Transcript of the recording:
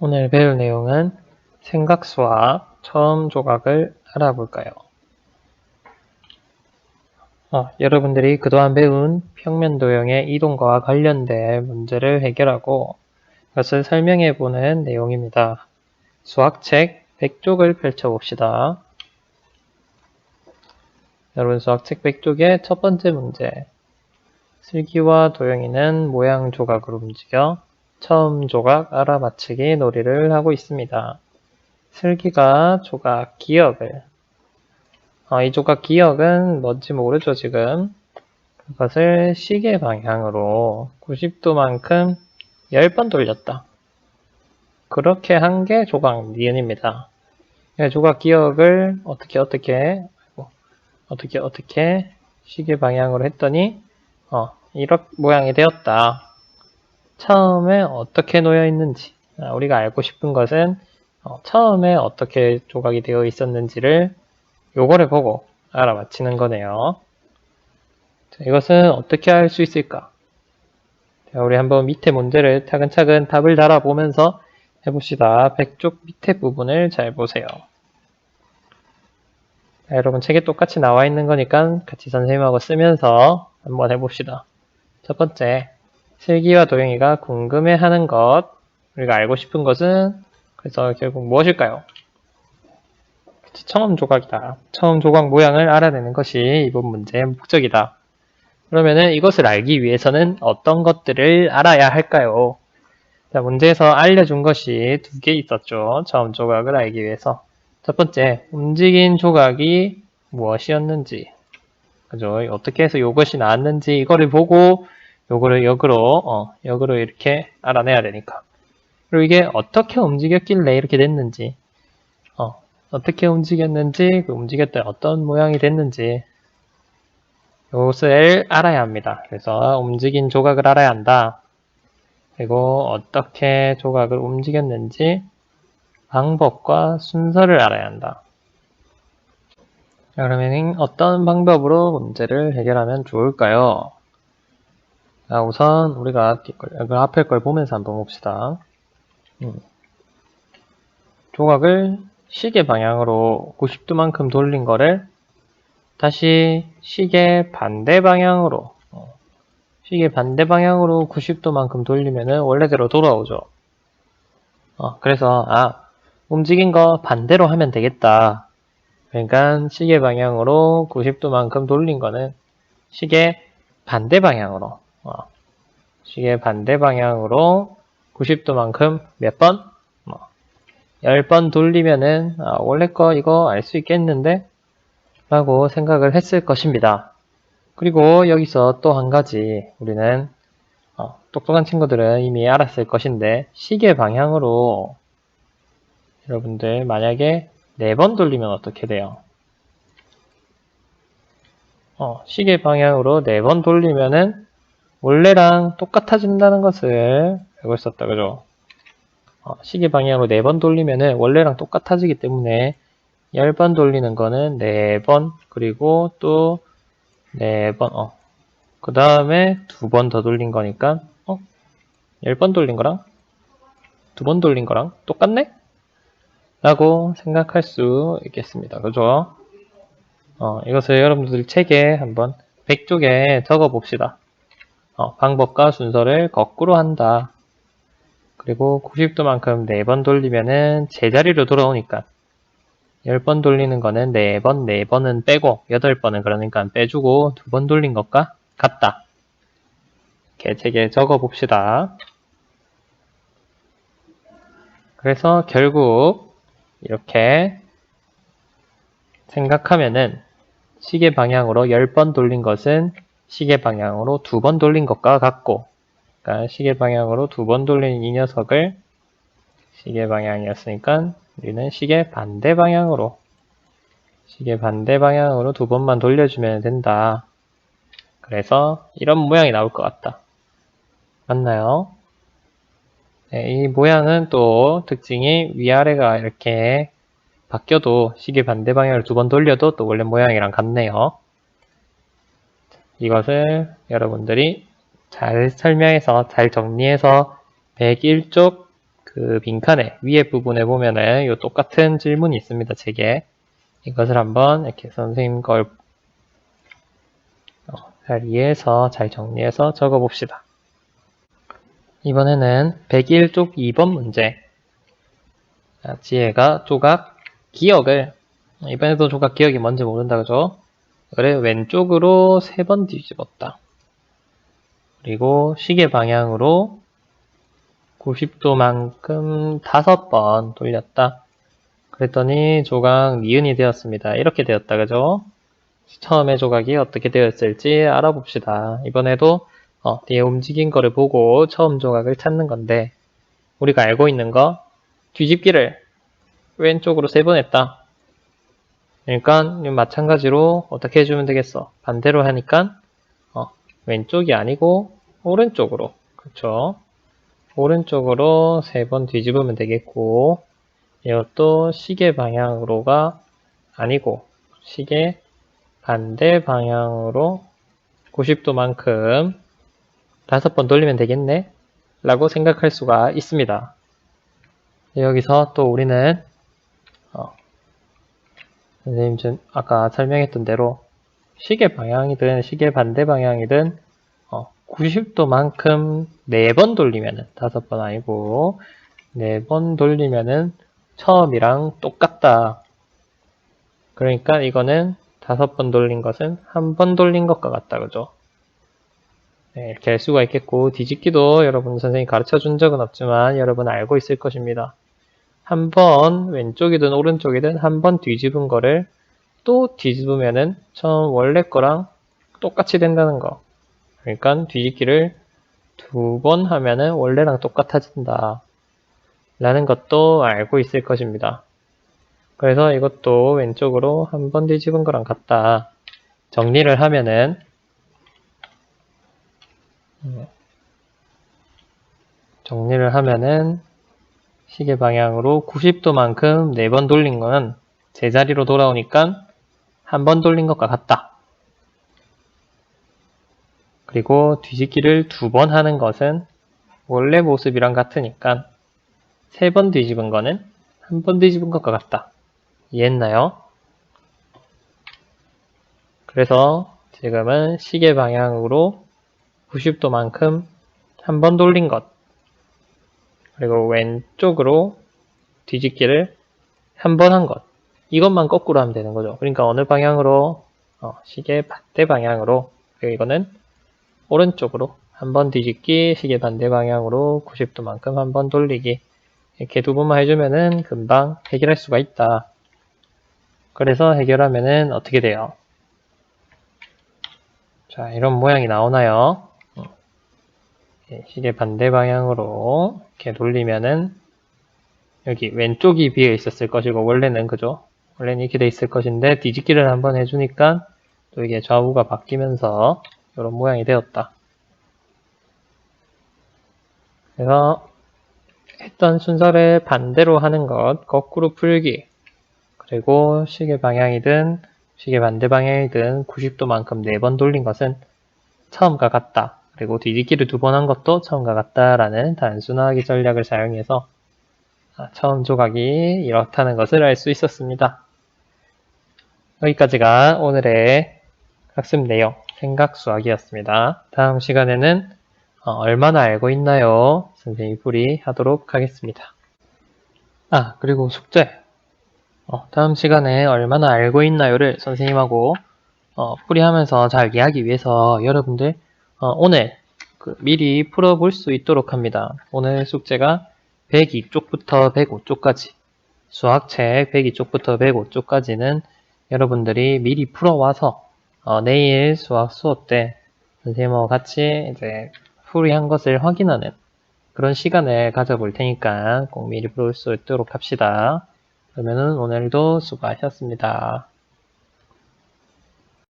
오늘 배울 내용은 생각수와 처음 조각을 알아볼까요? 어, 여러분들이 그동안 배운 평면 도형의 이동과 관련된 문제를 해결하고 그것을 설명해 보는 내용입니다. 수학책 100쪽을 펼쳐 봅시다. 여러분 수학책 100쪽의 첫 번째 문제 슬기와 도영이는 모양 조각으로 움직여 처음 조각 알아맞히기 놀이를 하고 있습니다. 슬기가 조각 기억을 어, 이 조각 기억은 뭔지 모르죠 지금 그것을 시계 방향으로 90도만큼 10번 돌렸다. 그렇게 한 게 조각 니은입니다. 예, 조각 기억을 어떻게 어떻게 어떻게 어떻게 시계 방향으로 했더니 어, 이런 모양이 되었다. 처음에 어떻게 놓여 있는지 아, 우리가 알고 싶은 것은 어, 처음에 어떻게 조각이 되어 있었는지를 요거를 보고 알아맞히는 거네요. 자, 이것은 어떻게 할 수 있을까? 자, 우리 한번 밑에 문제를 차근차근 답을 달아보면서 해봅시다. 100쪽 밑에 부분을 잘 보세요. 자, 여러분 책에 똑같이 나와 있는 거니까 같이 선생님하고 쓰면서 한번 해봅시다. 첫 번째, 슬기와 도영이가 궁금해하는 것, 우리가 알고 싶은 것은 그래서 결국 무엇일까요? 그치, 처음 조각이다. 처음 조각 모양을 알아내는 것이 이번 문제의 목적이다. 그러면은 이것을 알기 위해서는 어떤 것들을 알아야 할까요? 자, 문제에서 알려준 것이 두 개 있었죠. 처음 조각을 알기 위해서. 첫 번째, 움직인 조각이 무엇이었는지. 그죠? 어떻게 해서 이것이 나왔는지 이거를 보고 요거를 역으로 어, 역으로 이렇게 알아내야 되니까. 그리고 이게 어떻게 움직였길래 이렇게 됐는지, 어, 어떻게 움직였는지, 그 움직였을 때 어떤 모양이 됐는지, 이것을 알아야 합니다. 그래서 움직인 조각을 알아야 한다. 그리고 어떻게 조각을 움직였는지 방법과 순서를 알아야 한다. 자, 그러면 어떤 방법으로 문제를 해결하면 좋을까요? 자, 우선 우리가 그 앞에 걸 보면서 한번 봅시다. 음. 조각을 시계 방향으로 90도만큼 돌린 거를 다시 시계 반대 방향으로 어, 시계 반대 방향으로 90도만큼 돌리면은 원래대로 돌아오죠. 어, 그래서 아 움직인 거 반대로 하면 되겠다. 그러니까 시계 방향으로 90도만큼 돌린 거는 시계 반대 방향으로 어, 시계 반대 방향으로 90도만큼 몇 번? 뭐 10번 돌리면은 아, 원래 거 이거 알 수 있겠는데? 라고 생각을 했을 것입니다. 그리고 여기서 또 한 가지 우리는 어, 똑똑한 친구들은 이미 알았을 것인데 시계 방향으로 여러분들 만약에 4번 돌리면 어떻게 돼요? 어, 시계 방향으로 4번 돌리면은 원래랑 똑같아진다는 것을 알고 있었다. 그죠? 어, 시계 방향으로 4번 돌리면은 원래랑 똑같아지기 때문에 10번 돌리는 거는 4번 그리고 또 4번 어. 그 다음에 두번더 돌린 거니까 어? 10번 돌린 거랑 두번 돌린 거랑 똑같네? 라고 생각할 수 있겠습니다. 그죠? 어, 이것을 여러분들 책에 한번 100쪽에 적어 봅시다. 어, 방법과 순서를 거꾸로 한다. 그리고 90도만큼 4번 돌리면은 제자리로 돌아오니까 10번 돌리는 거는 4번, 4번은 빼고 8번은 그러니까 빼주고 2번 돌린 것과 같다. 이렇게 책에 적어 봅시다. 그래서 결국 이렇게 생각하면은 시계 방향으로 10번 돌린 것은 시계 방향으로 두 번 돌린 것과 같고 그러니까 시계 방향으로 두 번 돌린 이 녀석을 시계 방향이었으니까 우리는 시계 반대 방향으로 시계 반대 방향으로 두 번만 돌려주면 된다. 그래서 이런 모양이 나올 것 같다. 맞나요? 네, 이 모양은 또 특징이 위아래가 이렇게 바뀌어도 시계 반대 방향을 두 번 돌려도 또 원래 모양이랑 같네요. 이것을 여러분들이 잘 설명해서 잘 정리해서 101쪽 그그 빈칸에 위에 부분에 보면은 요 똑같은 질문이 있습니다. 책에 이것을 한번 이렇게 선생님 걸 어, 자리에서 잘 정리해서 적어 봅시다. 이번에는 101쪽 2번 문제. 자, 지혜가 조각 기억을 이번에도 조각 기억이 뭔지 모른다 그죠? 그래 왼쪽으로 세 번 뒤집었다. 그리고 시계 방향으로 90도만큼 다섯 번 돌렸다. 그랬더니 조각 니은이 되었습니다. 이렇게 되었다. 그죠? 처음에 조각이 어떻게 되었을지 알아봅시다. 이번에도 어, 뒤에 움직인 거를 보고 처음 조각을 찾는 건데 우리가 알고 있는 거 뒤집기를 왼쪽으로 세 번 했다. 그러니까 마찬가지로 어떻게 해주면 되겠어? 반대로 하니까 어, 왼쪽이 아니고 오른쪽으로 그렇죠? 오른쪽으로 세 번 뒤집으면 되겠고 이것도 시계 방향으로가 아니고 시계 반대 방향으로 90도만큼 다섯 번 돌리면 되겠네 라고 생각할 수가 있습니다. 여기서 또 우리는 어, 선생님 전 아까 설명했던 대로 시계 방향이든 시계 반대 방향이든 90도만큼 4번 돌리면은 다섯 번 아니고 4번 돌리면은 처음이랑 똑같다. 그러니까 이거는 다섯 번 돌린 것은 한번 돌린 것과 같다. 그죠? 네, 이렇게 알 수가 있겠고 뒤집기도 여러분 선생님이 가르쳐 준 적은 없지만 여러분 알고 있을 것입니다. 한 번 왼쪽이든 오른쪽이든 한 번 뒤집은 거를 또 뒤집으면은 처음 원래 거랑 똑같이 된다는 거. 그러니까 뒤집기를 두 번 하면은 원래랑 똑같아진다. 라는 것도 알고 있을 것입니다. 그래서 이것도 왼쪽으로 한 번 뒤집은 거랑 같다. 정리를 하면은 정리를 하면은 시계 방향으로 90도만큼 4번 돌린 거는 제자리로 돌아오니까 한 번 돌린 것과 같다. 그리고 뒤집기를 두 번 하는 것은 원래 모습이랑 같으니까 세 번 뒤집은 거는 한 번 뒤집은 것과 같다. 이해했나요? 그래서 지금은 시계 방향으로 90도만큼 한 번 돌린 것 그리고 왼쪽으로 뒤집기를 한 번 한 것 이것만 거꾸로 하면 되는 거죠. 그러니까 어느 방향으로 어, 시계 반대 방향으로 그리고 이거는 오른쪽으로 한 번 뒤집기, 시계 반대 방향으로 90도만큼 한 번 돌리기 이렇게 두 번만 해주면은 금방 해결할 수가 있다. 그래서 해결하면은 어떻게 돼요? 자, 이런 모양이 나오나요? 시계 반대 방향으로 이렇게 돌리면은 여기 왼쪽이 비어 있었을 것이고 원래는 그죠? 원래는 이렇게 돼 있을 것인데 뒤집기를 한번 해주니까 또 이게 좌우가 바뀌면서 이런 모양이 되었다. 그래서 했던 순서를 반대로 하는 것, 거꾸로 풀기, 그리고 시계 방향이든 시계 반대 방향이든 90도만큼 4번 돌린 것은 처음과 같다. 그리고 뒤집기를 두 번 한 것도 처음과 같다라는 단순하기 전략을 사용해서 아, 처음 조각이 이렇다는 것을 알 수 있었습니다. 여기까지가 오늘의 학습 내용. 생각 수학이었습니다. 다음 시간에는 어, 얼마나 알고 있나요? 선생님이 풀이하도록 하겠습니다. 아 그리고 숙제 어, 다음 시간에 얼마나 알고 있나요를 선생님하고 어, 풀이하면서 잘 이해하기 위해서 여러분들 어, 오늘 그 미리 풀어볼 수 있도록 합니다. 오늘 숙제가 102쪽부터 105쪽까지 수학책 102쪽부터 105쪽까지는 여러분들이 미리 풀어와서 어, 내일 수학 수업 때 선생님하고 같이 이제 풀이한 것을 확인하는 그런 시간을 가져볼 테니까 꼭 미리 풀을 수 있도록 합시다. 그러면은 오늘도 수고하셨습니다.